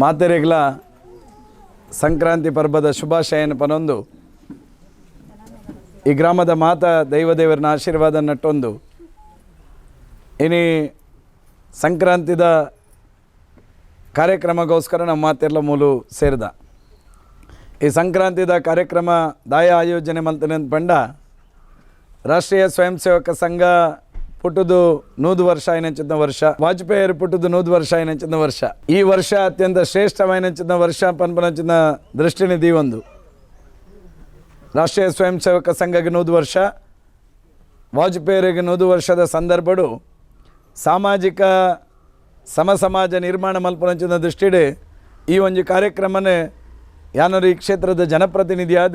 ಮಾತೆರೆಗ್ಲ ಸಂಕ್ರಾಂತಿ ಪರ್ವದ ಶುಭಾಶಯನ ಪನೊಂದು ಈ ಗ್ರಾಮದ ಮಾತ ದೈವದೇವರನ ಆಶೀರ್ವಾದ ನಟ್ಟೊಂದು ಇನಿ ಸಂಕ್ರಾಂತಿದ ಕಾರ್ಯಕ್ರಮಗೋಸ್ಕರ ನಮ್ಮ ಮಾತೆರ್ಲ ಮೂಲು ಸೇರಿದ. ಈ ಸಂಕ್ರಾಂತಿದ ಕಾರ್ಯಕ್ರಮ ದಾಯ ಆಯೋಜನೆ ಮಲ್ತನೆ ಅಂತ ಪಂಡ ರಾಷ್ಟ್ರೀಯ ಸ್ವಯಂ ಸೇವಕ ಸಂಘ ಪುಟ್ಟದು ನೂದು ವರ್ಷ ಆಯ್ನಂಚಿದ ವರ್ಷ, ವಾಜಪೇಯಿ ಪುಟ್ಟದು ನೂದು ವರ್ಷ ಆಯ್ನಂಚಿದ ವರ್ಷ. ಈ ವರ್ಷ ಅತ್ಯಂತ ಶ್ರೇಷ್ಠವಾಯ್ನಂಚಿದ ವರ್ಷ, ಪನ್ಪನಂಚಿನ ದೃಷ್ಟಿನಿಧಿ ಒಂದು ರಾಷ್ಟ್ರೀಯ ಸ್ವಯಂ ಸೇವಕ ಸಂಘಕ್ಕೆ ನೂದು ವರ್ಷ, ವಾಜಪೇಯಿಗೆ ನೂದು ವರ್ಷದ ಸಂದರ್ಭಡು ಸಾಮಾಜಿಕ ಸಮ ಸಮಾಜ ನಿರ್ಮಾಣ ಮಲ್ಪನಂಚಿನ ದೃಷ್ಟಿಡೆ ಈ ಒಂದು ಕಾರ್ಯಕ್ರಮನೇ ಯಾನರು ಈ ಕ್ಷೇತ್ರದ ಜನಪ್ರತಿನಿಧಿಯಾದ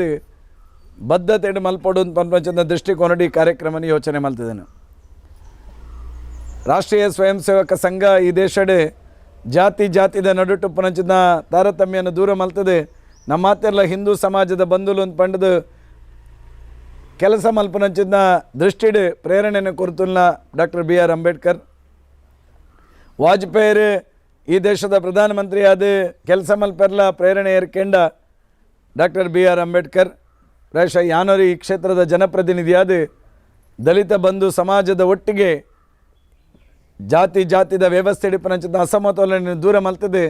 ಬದ್ಧತೆಡು ಮಲ್ಪಡು ಪನ್ಪಂಚಿನ ದೃಷ್ಟಿಕೋನಡಿ ಈ ಕಾರ್ಯಕ್ರಮನ ಯೋಚನೆ ಮಲ್ತಿದ್ದೇನೆ. ರಾಷ್ಟ್ರೀಯ ಸ್ವಯಂ ಸೇವಕ ಸಂಘ ಈ ದೇಶಡೆ ಜಾತಿ ಜಾತಿದ ನಡುಟು ಪುನಚಿನ ತಾರತಮ್ಯನ ದೂರ ಮಲ್ತದೆ. ನಮ್ಮ ಮಾತೆಲ್ಲ ಹಿಂದೂ ಸಮಾಜದ ಬಂಧುಲು ಅಂತ ಪಂಡದು ಕೆಲಸ ಮಲ್ಪನಂಚಿನ ದೃಷ್ಟಿಡು ಪ್ರೇರಣೆಯನ್ನು ಕುರಿತುಲ್ಲ doctor B R Ambedkar. Vajpayee ಈ ದೇಶದ ಪ್ರಧಾನಮಂತ್ರಿಯಾದ ಕೆಲಸ ಮಲ್ಪೆರ್ಲ ಪ್ರೇರಣೆ ಏರ್ಕೆಂಡ ಡಾಕ್ಟರ್ ಬಿ ಆರ್ ಅಂಬೇಡ್ಕರ್. ಪ್ರಾಯಶಃ ಯಾನೋರಿ ಈ ಕ್ಷೇತ್ರದ ಜನಪ್ರತಿನಿಧಿಯಾದ ದಲಿತ ಬಂಧು ಸಮಾಜದ ಒಟ್ಟಿಗೆ ಜಾತಿ ಜಾತಿದ ವ್ಯವಸ್ಥೆ ಇಡಿಪನಂಚಿದ ಅಸಮತೋಲನ ದೂರ ಮಲ್ತದೆ.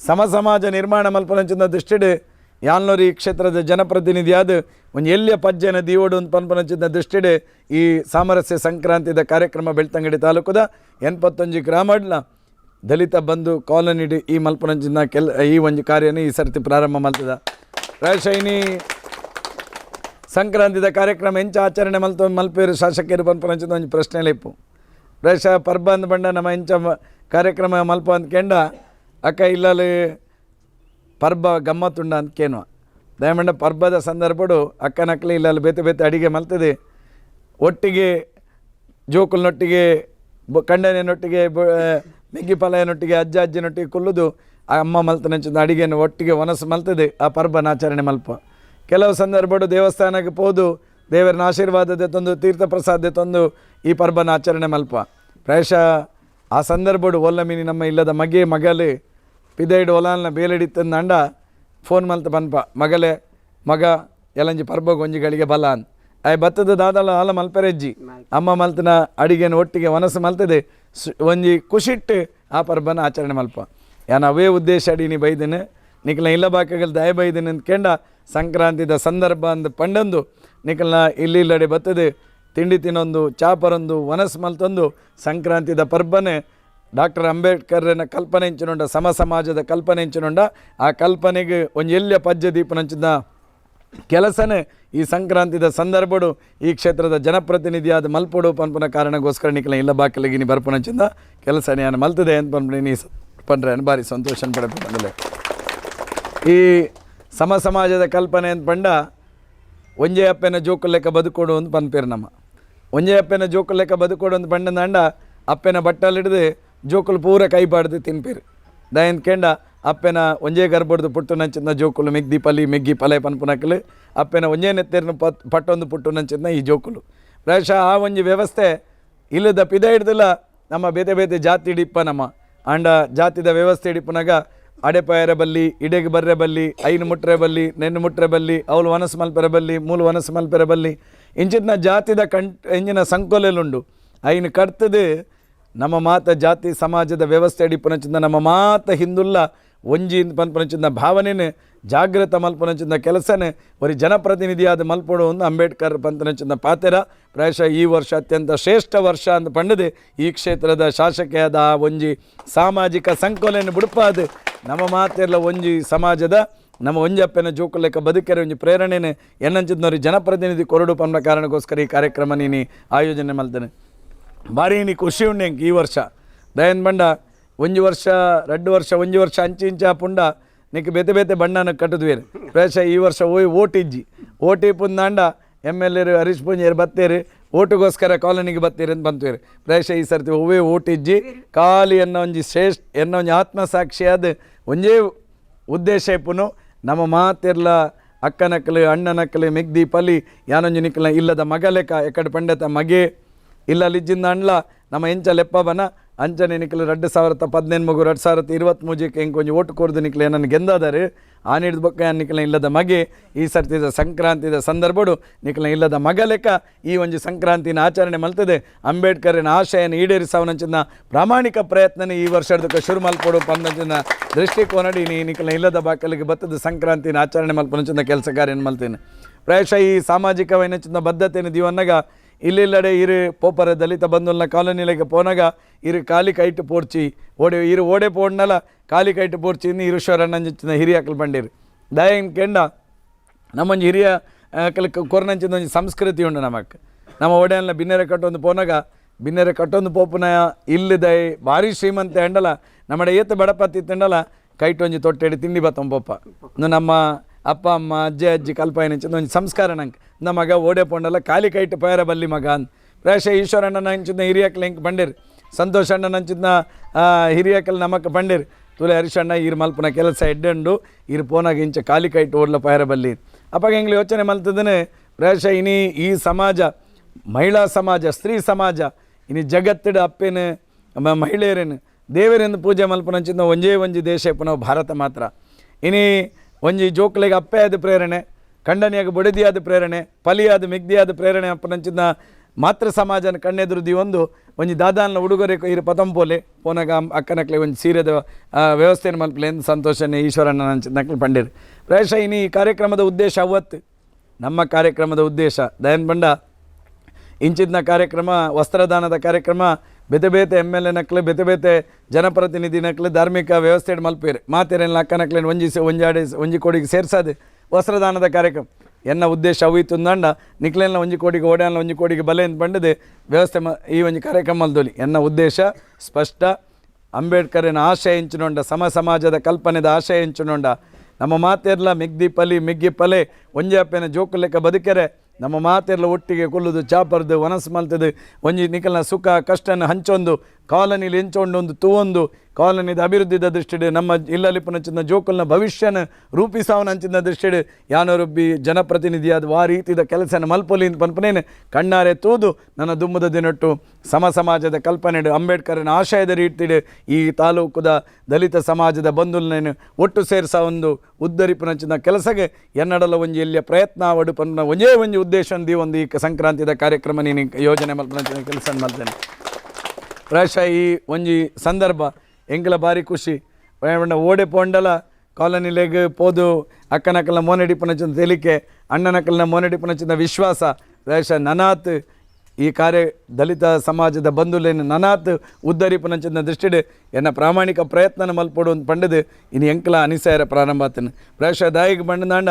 ಸಮ ಸಮಾಜ ನಿರ್ಮಾಣ ಮಲ್ಪನಂಚಿನ ದೃಷ್ಟಿಡೆ. ಯಾಲ್ನೂರು ಕ್ಷೇತ್ರದ ಜನಪ್ರತಿನಿಧಿಯಾದ ಒಂದು ಎಲ್ಲಿಯ ಪಜ್ಜನ ದೀವೋಡು ಅಂತ ಪನ್ಪನಂಚಿನ ದೃಷ್ಟಿಡೆ ಈ ಸಾಮರಸ್ಯ ಸಂಕ್ರಾಂತಿದ ಕಾರ್ಯಕ್ರಮ ಬೆಳ್ತಂಗಡಿ ತಾಲೂಕದ ಎನ್ಪತ್ತೊಂಜಿ ಗ್ರಾಮಡ್ಲ ದಲಿತ ಬಂಧು ಕಾಲೋನಿಡಿ ಈ ಮಲ್ಪನಂಚಿನ ಕೆಲ್ ಈ ಒಂದು ಕಾರ್ಯನ ಈ ಸರ್ತಿ ಪ್ರಾರಂಭ ಮಲ್ತದ. ರಾಜಶೈನಿ ಸಂಕ್ರಾಂತಿದ ಕಾರ್ಯಕ್ರಮ ಎಂಚ ಆಚರಣೆ ಮಲ್ತ ಮಲ್ಪೇರು ಶಾಸಕರು ಪನ್ಪನಂಚಿನ ಒಂದು ಪ್ರಶ್ನೆ ಇಪ್ಪು ಪರ್ಬಂದ್ ಬಂಡ ನಮ್ಮ ಇಂಚ ಕಾರ್ಯಕ್ರಮ ಮಲ್ಪ ಅಂದ್ಕೆಂಡ ಅಕ್ಕ ಇಲ್ಲಲ್ಲಿ ಪರ್ಬ ಗಮ್ಮತ್ತುಂಡ ಕೇನು ದಯಮಂಡ ಪರ್ಬದ ಸಂದರ್ಭಡು ಅಕ್ಕನಕ್ಲಿ ಇಲ್ಲಲ್ಲಿ ಬೇತೆ ಬೇತೆ ಅಡಿಗೆ ಮಲ್ತದೆ. ಒಟ್ಟಿಗೆ ಜೋಕುಲ್ನೊಟ್ಟಿಗೆ ಕಂಡನೆನೊಟ್ಟಿಗೆ ಮೆಗ್ಗಿ ಪಲಯನೊಟ್ಟಿಗೆ, ಅಜ್ಜ ಅಜ್ಜಿನೊಟ್ಟಿಗೆ ಕುಲ್ಲುದು, ಆ ಅಮ್ಮ ಮಲ್ತನಂಚಿನ ಅಡಿಗೆಯನ್ನು ಒಟ್ಟಿಗೆ ಒನಸು ಮಲ್ತದೆ, ಆ ಪರ್ಬನ ಆಚರಣೆ ಮಲ್ಪ. ಕೆಲವು ಸಂದರ್ಭಡು ದೇವಸ್ಥಾನಕ್ಕೆ ಹೋದು ದೇವರನ ಆಶೀರ್ವಾದದ ತಂದು ತೀರ್ಥ ಪ್ರಸಾದ ತಂದು ಈ ಪರ್ಬನ ಆಚರಣೆ ಮಲ್ಪ ಪ್ರಾಯಶಃ ಆ ಸಂದರ್ಭಡು ಒಲ್ಲಮಿನಿ ನಮ್ಮ ಇಲ್ಲದ ಮಗೆ ಮಗಲೆ ಪಿದೈಡ್ ಒಲಾಲ್ನ ಬೇಲಡಿತ್ತಂದು ಅಂಡ ಫೋನ್ ಮಲ್ತ ಬನ್ಪ ಮಗಲೆ ಮಗ ಎಲ್ಲಂಜಿ ಪರ್ಬ ಗೊಂಜಿಗಳಿಗೆ ಬಲ ಅಂತ ಆಯ್ ಭತ್ತದ ದಾದಲ ಹಾಲ ಮಲ್ಪರೆಜ್ಜಿ. ಅಮ್ಮ ಮಲ್ತನ ಅಡಿಗೆನ ಒಟ್ಟಿಗೆ ವನಸು ಮಲ್ತದೆ. ಸು- ಒಂಜಿ ಖುಷಿಟ್ಟು ಆ ಪರ್ಬನ ಆಚರಣೆ ಮಲ್ಪ ಯಾನ ಅವೇ ಉದ್ದೇಶ ಅಡಿ ನೀ ಬೈದಿನ. ನಿಖಲ ಇಲ್ಲ ಬಾಕಗಳು ದಯ ಬೈದಿನ ಅಂದ್ಕೆಂಡ ಸಂಕ್ರಾಂತಿದ ಸಂದರ್ಭ ಅಂದ್ ಪಂಡಂದು ನಿಖಲ್ನ ಇಲ್ಲಿ ಇಲ್ಲಡೆ ಬತ್ತದೆ. ತಿಂಡಿ ತಿನ್ನೊಂದು, ಚಾಪರೊಂದು ವನಸ್ ಮಲ್ತೊಂದು ಸಂಕ್ರಾಂತಿದ ಪರ್ಬನೆ ಡಾಕ್ಟರ್ ಅಂಬೇಡ್ಕರ್ನ ಕಲ್ಪನೆ ಇಂಚಿನೊಂಡ ಸಮ ಸಮಾಜದ ಕಲ್ಪನೆ ಇಂಚಿನೊಂಡ ಆ ಕಲ್ಪನೆಗೆ ಒಂದು ಎಲ್ಲಿಯ ಪಜ್ಜ ದೀಪನಂಚಿದ ಕೆಲಸನೇ ಈ ಸಂಕ್ರಾಂತಿದ ಸಂದರ್ಭಡು ಈ ಕ್ಷೇತ್ರದ ಜನಪ್ರತಿನಿಧಿಯಾದ ಮಲ್ಪಡು ಪನ್ಪನ ಕಾರಣಗೋಸ್ಕರ ನಿಖಲ ಇಲ್ಲ ಬಾಕಲಿಗಿನಿ ಬರ್ಪನಂಚಿಂದ ಕೆಲಸ ನಾನು ಮಲ್ತದೆ ಅಂತ ಪನ್ಪನಿ ನೀ ಪಂಡ್ರೆ ಭಾರಿ ಸಂತೋಷ ಪಡಪಂದಲೆ ಈ ಸಮ ಸಮಾಜದ ಕಲ್ಪನೆ ಅಂತ ಪಂಡ ಒಂಜೆ ಅಪ್ಪನ ಜೋಕು ಲೆಕ್ಕ ಬದುಕೋಡು ಅಂತ ಪನ್ಪೇರು ನಮ್ಮ. ಒಂಜೆ ಅಪ್ಪನ ಜೋಕು ಲೆಕ್ಕ ಬದುಕೋಡು ಅಂತ ಪಂಡ ಅಂಡ, ಅಪ್ಪನ ಹಿಡಿದು ಜೋಕುಲು ಪೂರ ಕೈ ಬಾಡ್ದು ತಿನ್ಪೇರು. ದಯಂತ್ ಕೆಂಡ, ಅಪ್ಪನ ಒಂಜೇ ಗರ್ಬಡ್ದು ಪುಟ್ಟು ನಂಚಿದ್ನ ಜೋಕುಲು ಮೆಗ್ದಿ ಪಲಿ, ಮೆಗ್ಗಿ ಪಲೆ ಪನ್ಪುನಕಲು ಅಪ್ಪನ ಒಂಜೇ ನೆತ್ತೇರಿನ ಪತ್, ಪಟ್ಟೊಂದು ಪುಟ್ಟು ನಂಚಿದ್ನ ಈ ಜೋಕುಲು. ಪ್ರಾಯಶಃ ಆ ಒಂಜಿ ವ್ಯವಸ್ಥೆ ಇಲ್ಲದ ಪಿದ ಹಿಡ್ದಿಲ್ಲ ನಮ್ಮ ಬೇತೆ ಬೇತೆ ಜಾತಿ ಹಿಡಿಪ್ಪ ನಮ್ಮ. ಅಂಡ ಜಾತಿದ ವ್ಯವಸ್ಥೆ ಹಿಡಿಪನಾಗ ಅಡೆಪಾಯರ ಬಲ್ಲಿ, ಇಡೆಗೆ ಬರ್ರೆ ಬಲ್ಲಿ, ಐನು ಮುಟ್ರೆ ಬಲ್ಲಿ, ನೆನ್ನು ಮುಟ್ರೆ ಬಲ್ಲಿ ಅವಳು ವನಸ್ ಮಲ್ಪೆರ ಬಲ್ಲಿ, ಮೂಲು ವನಸ್ ಮಲ್ಪೆರ ಬಲ್ಲಿ, ಇಂಚಿನ ಜಾತಿದ ಕಂ ಇಂಜಿನ ಸಂಕೋಲೆಲುಂಡು. ಐನು ಕಡ್ತದೆ ನಮ್ಮ ಮಾತ ಜಾತಿ, ಸಮಾಜದ ವ್ಯವಸ್ಥೆ ಅಡಿಪುನಚಿಂದ ನಮ್ಮ ಮಾತ ಹಿಂದುಲ್ಲ ಒಂಜಿ ಪನ್ಪನಚಿಂದ ಭಾವನೆನೇ ಜಾಗೃತ ಮಲ್ಪನಚಿಂದ ಕೆಲಸನೇ ಒರಿ ಜನಪ್ರತಿನಿಧಿಯಾದ ಮಲ್ಪಡು ಒಂದು ಅಂಬೇಡ್ಕರ್ ಪಂತನಚಿಂದ ಪಾತೆರ. ಪ್ರಾಯಶಃ ಈ ವರ್ಷ ಅತ್ಯಂತ ಶ್ರೇಷ್ಠ ವರ್ಷ ಅಂತ ಪಂಡದೆ, ಈ ಕ್ಷೇತ್ರದ ಶಾಸಕಿಯಾದ ಆ ಒಂಜಿ ಸಾಮಾಜಿಕ ಸಂಕೋಲೆಯನ್ನು ಬುಡುಪಾದ. ನಮ್ಮ ಮಾತೆಲ್ಲ ಒಂಜಿ ಸಮಾಜದ, ನಮ್ಮ ಒಂಜಪ್ಪನ ಜೋಕು ಬದುಕರೆ ಒಂಜಿ ಪ್ರೇರಣೆನೆ. ಎನ್ನಂಚಿದ್ನವ್ರಿ ಜನಪ್ರತಿನಿಧಿ ಕೊರಡು ಪಂಡ ಕಾರಣಕ್ಕೋಸ್ಕರ ಈ ಕಾರ್ಯಕ್ರಮ ನೀನು ಆಯೋಜನೆ ಮಲ್ತೇನೆ. ಭಾರಿ ಖುಷಿ ಉಂಡೆ ಈ ವರ್ಷ. ದಯನ್ ಬಂಡ ಒಂಜಿ ವರ್ಷ, ಎರಡು ವರ್ಷ ಒಂಜಿ ವರ್ಷ ಅಂಚಿ ಇಂಚ ಪುಂಡ ಬೇತೆ ಬಣ್ಣನ ಕಟ್ಟುದ್ವೇರು ಪ್ರೇಷ ಈ ವರ್ಷ ಓಯ್ ಓಟಿಜ್ಜಿ ಓಟಿ ಪುಂದಾಂಡ ಎಂ ಎಲ್ ಎರು ಹರೀಶ್ ಪುಂಜೇರು ಬತ್ತೇರಿ ಓಟುಗೋಸ್ಕರ ಕಾಲೋನಿಗೆ ಬತ್ತೀರಿ ಅಂತ ಬಂತೀರಿ ಪ್ರಾಯಶಃ ಈ ಸರ್ತಿ ಒವ್ವೇ ಓಟಿಜ್ಜಿ ಖಾಲಿ ಎನ್ನೋ ಒಂಜಿ ಶ್ರೇಷ್ಠ ಎನ್ನೋ ಒಂಜಿ ಆತ್ಮಸಾಕ್ಷಿಯಾದ ಒಂಜೇ ಉದ್ದೇಶ ಇಪ್ಪುನು ನಮ್ಮ ಮಾತೆರ್ಲ ಅಕ್ಕನಕ್ಕಲು ಅಣ್ಣನಕ್ಕಲು ಮೆಗ್ದಿ, ಪಲಿ ಯಾನೊಂಜಿ ನಿಕ್ಕಲ ಇಲ್ಲದ ಮಗ ಲೆಕ್ಕ ಎಕ್ಕಡೆ ಪಂಡತ ಮಗೆ. ಇಲ್ಲ ಲಿಜ್ಜಿಂದ ನಮ್ಮ ಎಂಚ ಲೆಪ್ಪಬನ ಅಂಚನೆ ನಿಕ್ಲ ಎರಡು ಸಾವಿರದ ಪದಿನೆಂಟು ಮಗು, ಎರಡು ಸಾವಿರದ ಇರುವತ್ತು ಮೂಜಕ್ಕೆ ಹೆಂಗೆ ಕೊಂಚ ಓಟು ಕೊರ್ದು ನಿಕ್ಲೆ ನನ್ನ ಗೆಂದಾದರೆ, ಆ ನೀಡಿದ ಬೊಕ್ಕ ನಿಕ್ಲ ಇಲ್ಲದ ಮಗೆ. ಈ ಸರ್ತಿದ ಸಂಕ್ರಾಂತಿದ ಸಂದರ್ಭಡು ನಿಕ್ಲ ಇಲ್ಲದ ಮಗ ಲೆಕ್ಕ ಈ ಒಂದು ಸಂಕ್ರಾಂತಿನ ಆಚರಣೆ ಮಲ್ತದೆ. ಅಂಬೇಡ್ಕರ್ನ ಆಶಯನ ಈಡೇರಿಸವನಂಚಿನ ಪ್ರಾಮಾಣಿಕ ಪ್ರಯತ್ನ ಈ ವರ್ಷದ ಶುರು ಮಲ್ಪಡು ಪಂದಂಚಿನ ದೃಷ್ಟಿಕೋನಡಿ ನೀ ನಿಕ್ಲ ಇಲ್ಲದ ಬಾಕಲಿಗೆ ಬತ್ತದ ಸಂಕ್ರಾಂತಿನ ಆಚರಣೆ ಮಲ್ಪನಂಚಿನ ಕೆಲಸ ಕಾರ್ಯ ಮಲ್ತೇನೆ. ಪ್ರಾಯಶಃ ಈ ಸಾಮಾಜಿಕವೈನಚಿನ ಬದ್ಧತೆಯನ್ನು ದಿವನ್ನಾಗ ಇಲ್ಲಿಲ್ಲಡೆ ಇರು ಪೋಪರ ದಲಿತ ಬಂಧುನ ಕಾಲೋನಿಲೆಗೆ ಪೋನಾಗ ಇರು ಕಾಲಿ ಕೈಟ್ ಪೋರ್ಚಿ. ಓಡೆ, ಇರು ಓಡೆ ಪೋಡ್ನಲ್ಲ ಕಾಲಿ ಕೈಟ್ ಪೋರ್ಚಿ ಇನ್ನು ಇರುಶ್ವರಣ್ಣಂಚಿನ ಹಿರಿಯಕಲ್ ಬಂಡಿರು. ದಯನ್ ಕೆಂಡ ನಮ್ಮೊಂದು ಹಿರಿಯ ಕಲಕ್ಕೆ ಕೊರನಂಚಿನ ಒಂದು ಸಂಸ್ಕೃತಿ ಉಂಡು ನಮಗೆ ನಮ್ಮ ಒಡೆಯಲ್ಲ ಬಿನ್ನೆರೆ ಕಟ್ಟೊಂದು ಪೋನಾಗ, ಬಿನ್ನೆರೆ ಕಟ್ಟೊಂದು ಪೋಪುನ ಇಲ್ಲದೈ, ಭಾರಿ ಶ್ರೀಮಂತ ಹೆಂಡಲ ನಮ್ಮಡೆ ಏತ ಬಡಪತ್ತಿ ತಿಂಡಲ ಕೈಟ್ ಒಂಜಿ ತೊಟ್ಟೆಡಿ ತಿಂಡಿ ಬತ್ತೊಂದು ಪೋಪ. ನಮ್ಮ ಅಪ್ಪ, ಅಮ್ಮ, ಅಜ್ಜಿ ಅಜ್ಜಿ ಕಲ್ಪಾಯನಿಂಚಿನ ಒಂದು ಸಂಸ್ಕಾರ ನಂಗೆ ನಮ್ಮ ಮಗ ಓಡೆ ಪೋಂಡಲ್ಲ ಕಾಲಿ ಕೈಟ್ ಪಯರ ಬಲ್ಲಿ ಮಗ ಅಂತ ಪ್ರಾಯಶಃ ಈಶ್ವರಣ್ಣನ ಹಂಚಿದ್ನ ಹಿರಿಯಕ್ಕೆ ಹೆಂಗೆ ಬಂಡಿರಿ. ಸಂತೋಷ್ ಅಣ್ಣನ ಹಂಚಿದ್ನ ಹಿರಿಯಕಲ್ ನಮಕ್ಕೆ ಬಂಡಿರಿ. ತುಲೆ ಹರಿಶಣ್ಣ ಇರು ಮಲ್ಪನ ಕೆಲಸ ಎಡ್ಡಂಡು ಇರು ಪೋನಾಗ ಇಂಚ ಕಾಲಿ ಕೈಟ್ ಓಡ್ಲ ಪಯರ ಬಲ್ಲಿ. ಅಪ್ಪಾಗ ಹೆಂಗ್ಲಿ ಯೋಚನೆ ಮಲ್ತದನೆ? ಪ್ರಾಯಶಃ ಇನಿ ಈ ಸಮಾಜ, ಮಹಿಳಾ ಸಮಾಜ, ಸ್ತ್ರೀ ಸಮಾಜ, ಇನಿ ಜಗತ್ತಿಡ ಅಪ್ಪೇನು ಮಹಿಳೆಯರೇನು? ದೇವರೆಂದು ಪೂಜೆ ಮಲ್ಪನಂಚಿಂದ ಒಂಜೇ ಒಂಜಿ ದೇಶ ಪುನಃ ಭಾರತ ಮಾತ್ರ. ಇನಿ ಒಂಜಿ ಜೋಕ್ಲೆಗೆ ಅಪ್ಪೆ ಆದ ಪ್ರೇರಣೆ, ಖಂಡನೆಯಾಗ ಬೊಡದಿಯಾದ ಪ್ರೇರಣೆ ಪಲಿಯಾದ ಮಿಗ್ದಿಯಾದ ಪ್ರೇರಣೆ ಅಪ್ಪನಂಚಿನ ಮಾತೃ ಸಮಾಜನ ಕಣ್ಣೆದುರುದಿ ಒಂದು, ಒಂಜಿ ದಾದಾನ ಉಡುಗೊರೆ ಇರು ಪತಂಪೋಲೆ, ಪೋನಾಗ ಅಕ್ಕನಕ್ಲೆ ಒಂದು ಸೀರೆದ ವ್ಯವಸ್ಥೆಯನ್ನು ಮಲ್ಪಲೆ, ಎಂದು ಸಂತೋಷನೇ ಈಶ್ವರಣ್ಣ ನಕ್ಲು ಪಂಡಿರು. ಪ್ರಾಯಶಃ ಇನ್ನು ಈ ಕಾರ್ಯಕ್ರಮದ ಉದ್ದೇಶ ಅವತ್ತು, ನಮ್ಮ ಕಾರ್ಯಕ್ರಮದ ಉದ್ದೇಶ ದಯನ್ ಬಂಡ ಇಂಚಿನ ಕಾರ್ಯಕ್ರಮ, ವಸ್ತ್ರದಾನದ ಕಾರ್ಯಕ್ರಮ ಬೇತೆ ಬೇತೆ ಎಂ ಎಲ್ ಎ ನಕ್ಲೆ, ಬೇತೆ ಬೇತೆ ಜನಪ್ರತಿನಿಧಿ ನಕ್ಲೆ, ಧಾರ್ಮಿಕ ವ್ಯವಸ್ಥೆ ಮಲ್ಪೇರೆ ಮಾತೇರೇನು ಅಕ್ಕ ನಕ್ಲೆ ಒಂಜಿಸಿ ಒಂಜಾಡಿ ಒಂಜಿ ಕೋಡಿಗೆ ಸೇರ್ಸಾದೆ ವಸ್ತ್ರದಾನದ ಕಾರ್ಯಕ್ರಮ. ಎನ್ನ ಉದ್ದೇಶ ಅವಿತ್ತು ದಂಡ ನಿಕ್ಲೆಲ್ಲ ಒಂಜಿ ಕೋಡಿಗೆ ಓಡ್ಯಾನ ಒಂಜಿ ಕೋಡಿಗೆ ಬಲೆ ಅಂತ ಬಂಡದೆ ವ್ಯವಸ್ಥೆ ಮ, ಈ ಒಂಜಿ ಕಾರ್ಯಕ್ರಮ ಮಲ್ದೊಲಿ. ಎನ್ನ ಉದ್ದೇಶ ಸ್ಪಷ್ಟ, ಅಂಬೇಡ್ಕರ್ನ ಆಶಯ ಎಂಚಿನೊಂಡ ಸಮ ಸಮಾಜದ ಕಲ್ಪನೆದ ಆಶಯ ಎಂಚಿನೊಂಡ ನಮ್ಮ ಮಾತೆರ್ಲ ಮಿಗ್ದಿ ಪಲಿ, ಮಿಗ್ಗಿ ಪಲೆ, ಒಂಜಿ ಅಪ್ಪೆನ ಜೋಕು ಲೆಕ್ಕ ಬದುಕೆರೆ ನಮ್ಮ ಮಾತೆಲ್ಲ ಒಟ್ಟಿಗೆ ಕೊಲ್ಲುದು ಚಾಪರ್ದು ವನಸ್ ಮಲ್ತದು. ಒಂಜಿ ನಿಕಲ್ನ ಸುಖ ಕಷ್ಟನ ಹಂಚೊಂದು. ಕಾಲನಿಲಿ ಎಂಚೊಂಡು ಒಂದು ತೂವೊಂದು, ಕಾಲನಿದ ಅಭಿವೃದ್ಧಿದ ದೃಷ್ಟಿಡೆ, ನಮ್ಮ ಇಲ್ಲಲಿಪ್ಪನಂಚಿನ ಜೋಕಲ್ನ ಭವಿಷ್ಯನ ರೂಪಿಸಾವನಂಚಿನ ದೃಷ್ಟಿಡೆ, ಯಾನೊರೊಬ್ಬಿ ಜನಪ್ರತಿನಿಧಿಯಾದ ವಾ ರೀತಿದ ಕೆಲಸನ ಮಲ್ಪೊಲಿ ಪನ್ಪನೇನೆ ಕಣ್ಣಾರೆ ತೂದು ನನ್ನ ದುಮ್ಮದ ದಿನಟ್ಟು ಸಮ ಸಮಾಜದ ಕಲ್ಪನೆಡು, ಅಂಬೇಡ್ಕರ್ನ ಆಶಯದ ರೀತಿಡೆ, ಈ ತಾಲೂಕುದ ದಲಿತ ಸಮಾಜದ ಬಂಧುಲ್ನೇನು ಒಟ್ಟು ಸೇರಿಸ ಒಂದು ಉದ್ದರಿಪುನಂಚಿನ ಕೆಲಸಗೆ ಎನ್ನಡಲ ಒಂಜಿ ಇಲ್ಲಿಯ ಪ್ರಯತ್ನ ಒಡು ಒಂಜೇ ಒಂಜಿ ಉದ್ದೇಶ ಒಂದು ಈ ಸಂಕ್ರಾಂತಿದ ಕಾರ್ಯಕ್ರಮ ನೀನು ಯೋಜನೆ ಮಲ್ಪನಂಚಿನ ಕೆಲಸ ಮಾಡ್ತೇನೆ ಪ್ರಾಯಶಃ ಈ ಒಂಜಿ ಸಂದರ್ಭ, ಎಂಕಲ ಭಾರಿ ಖುಷಿ. ಪಂಡ ಓಡೆ ಪೋಂಡಲ ಕಾಲನಿಲೆಗ್ ಪೋದು ಅಕ್ಕನಕಲ್ನ ಮೋನೆಡಿಪನಚಿನ ತೆಲಿಕೆ ಅಣ್ಣನಕಲ್ನ ಚಿಂದ ವಿಶ್ವಾಸ. ಪ್ರಾಯಶಃ ನನಾತ್, ಈ ಕಾರ್ಯ ದಲಿತ ಸಮಾಜದ ಬಂಧುಲೇನ ನನಾತ್ ಉದ್ದರಿಪನಂಚಿನ ದೃಷ್ಟಿಡು, ಎನ್ನ ಪ್ರಾಮಾಣಿಕ ಪ್ರಯತ್ನ ಮಲ್ಪಡು ಅಂತ ಪಂಡದು ಇನ್ನು ಎಂಕಲ ಅನಿಸಾಯರ ಪ್ರಾರಂಭ ಆತನು. ಪ್ರಾಯಶಃ ದಾಯಿಗೆ ಬಂಡದಾಂಡ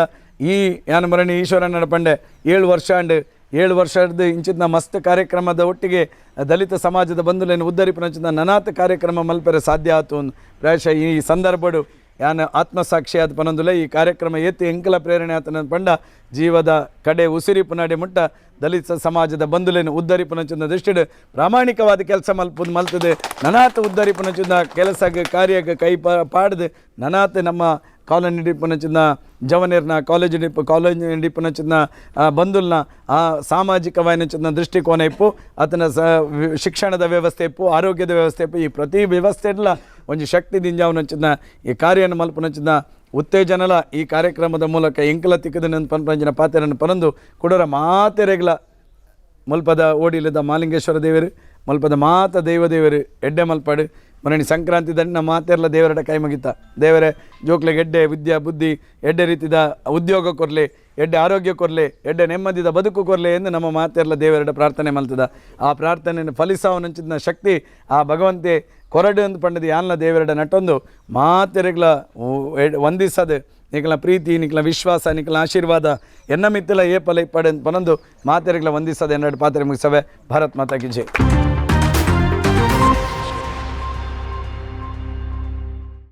ಈ ಯಾನ ಮರಣಿ ಈಶ್ವರನ ಪಂಡೆ, ಏಳು ವರ್ಷ ಅಂಡ್ ಏಳು ವರ್ಷದ ಇಂಚಿನ ಮಸ್ತ್ ಕಾರ್ಯಕ್ರಮದ ಒಟ್ಟಿಗೆ ದಲಿತ ಸಮಾಜದ ಬಂಧುಲೇನು ಉದ್ದರಿಪನಂಚಿನ ನನಾತ್ ಕಾರ್ಯಕ್ರಮ ಮಲ್ಪರೆ ಸಾಧ್ಯ ಆತು ಪ್ರಾಯಶಃ ಈ ಸಂದರ್ಭಡು. ಯಾನ ಆತ್ಮಸಾಕ್ಷಿ ಆದ ಪನೊಂದುಲೆ ಈ ಕಾರ್ಯಕ್ರಮ ಎತ್ತಿ ಎಂಕಲ ಪ್ರೇರಣೆ ಆತನ ಪಂಡ ಜೀವದ ಕಡೆ ಉಸಿರಿಪು ನಡೆ ಮುಟ್ಟ ದಲಿತ ಸಮಾಜದ ಬಂಧುಲೇನು ಉದ್ದರಿಪುನಂಚಿನ ದೃಷ್ಟಿಡು ಪ್ರಾಮಾಣಿಕವಾದ ಕೆಲಸ ಮಲ್ಪ ಮಲ್ತದೆ. ನನಾತ್ ಉದ್ದರಿಪುನಂಚಿನ ಕೆಲಸಕ್ಕೆ ಕಾರ್ಯಕ್ಕೆ ಕೈ ಪಾಡದೆ ನನಾತ ನಮ್ಮ ಕಾಲೋನಿ ಡಿಪ್ಪನಚಿನ ಜವನೇರ್ನ ಕಾಲೇಜು ಡಿಪ್ ಕಾಲೇಜ್ ಡಿಪ್ಪನಚಿನ ಬಂಧುಲ್ನ ಆ ಸಾಮಾಜಿಕವಾಯಿನಚಿನ ದೃಷ್ಟಿಕೋನ ಇಪ್ಪು, ಆತನ ಸ ಶಿಕ್ಷಣದ ವ್ಯವಸ್ಥೆ ಇಪ್ಪು, ಆರೋಗ್ಯದ ವ್ಯವಸ್ಥೆ ಇಪ್ಪು. ಈ ಪ್ರತಿ ವ್ಯವಸ್ಥೆ ಎಲ್ಲ ಒಂದು ಶಕ್ತಿ ದಿಂಜಾವನಚಿನ ಈ ಕಾರ್ಯನ ಮಲ್ಪನಚಿನ ಉತ್ತೇಜನಲ ಈ ಕಾರ್ಯಕ್ರಮದ ಮೂಲಕ ಎಂಕಲ ತಿಕ್ಕದ ಪನ್ಪಂಜನ ಪಾತೆರನ್ನು ಪನಂದು ಕುಡರ ಮಾತೆರೆಗ್ಲ ಮಲ್ಪದ ಓಡಿಲದ ಮಾಲಿಂಗೇಶ್ವರ ದೇವರು, ಮಲ್ಪದ ಮಾತ ದೈವ ದೇವರು, ಎಡ್ಡೆ ಮಲ್ಪಾಡು. ಮರಣಿ ಸಂಕ್ರಾಂತಿ ದಂಡ ಮಾತೆರ್ಲ ದೇವರಡ ಕೈ ಮುಗಿತ. ದೇವರೇ, ಜೋಕ್ಲೆಗೆ ಎಡ್ಡೆ ವಿದ್ಯಾ ಬುದ್ಧಿ, ಎಡ್ಡೆ ರೀತಿದ ಉದ್ಯೋಗ ಕೊರಲಿ, ಎಡ್ಡೆ ಆರೋಗ್ಯ ಕೊರಲಿ, ಎಡ್ಡೆ ನೆಮ್ಮದಿದ ಬದುಕು ಕೊರಲಿ ಎಂದು ನಮ್ಮ ಮಾತೆರ್ಲ ದೇವರಡ ಪ್ರಾರ್ಥನೆ ಮಲ್ತದ. ಆ ಪ್ರಾರ್ಥನೆಯನ್ನು ಫಲಿಸಾವನಂಚಿನ ಶಕ್ತಿ, ಆ ಭಗವಂತೆ ಕೊರಡು ಅಂದು ಪಂಡದ ಯಾನ್ಲ ದೇವರಡ ನಟೊಂದು ಮಾತೆರೆಗ್ಲ ವಂದಿಸದೆ, ನಿಕ್ಲ ಪ್ರೀತಿ, ನಿಕ್ಲ ವಿಶ್ವಾಸ, ನಿಕ್ಲ ಆಶೀರ್ವಾದ, ಎನ್ನ ಮಿತ್ತಲ ಏಪಲ ಇಪ್ಪಡೆ ಪನೊಂದು ಮಾತೆರೆಗ್ಲ ವಂದಿಸದೆ ಎನ್ನಡು ಪಾತ್ರೆ ಮುಗಿಸವೆ. ಭಾರತ್ ಮಾತಾ ಜೈ.